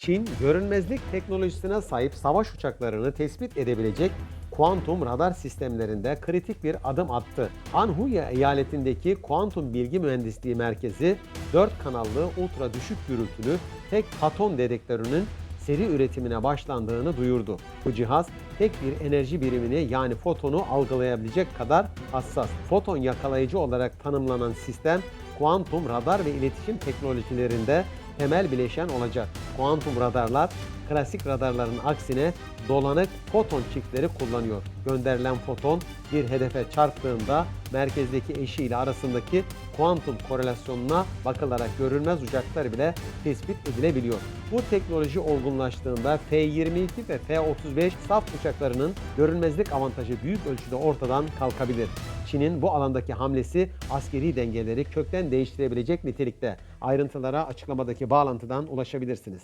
Çin, görünmezlik teknolojisine sahip savaş uçaklarını tespit edebilecek kuantum radar sistemlerinde kritik bir adım attı. Anhui eyaletindeki Kuantum Bilgi Mühendisliği Merkezi 4 kanallı ultra düşük gürültülü tek paton dedektörünün seri üretimine başlandığını duyurdu. Bu cihaz tek bir enerji birimini yani fotonu algılayabilecek kadar hassas. Foton yakalayıcı olarak tanımlanan sistem kuantum radar ve iletişim teknolojilerinde temel bileşen olacak. Kuantum radarlar klasik radarların aksine dolanık foton çiftleri kullanıyor. Gönderilen foton bir hedefe çarptığında merkezdeki eşiyle arasındaki kuantum korelasyonuna bakılarak görünmez uçaklar bile tespit edilebiliyor. Bu teknoloji olgunlaştığında F-22 ve F-35 saf uçaklarının görünmezlik avantajı büyük ölçüde ortadan kalkabilir. Çin'in bu alandaki hamlesi askeri dengeleri kökten değiştirebilecek nitelikte. Ayrıntılara açıklamadaki bağlantıdan ulaşabilirsiniz.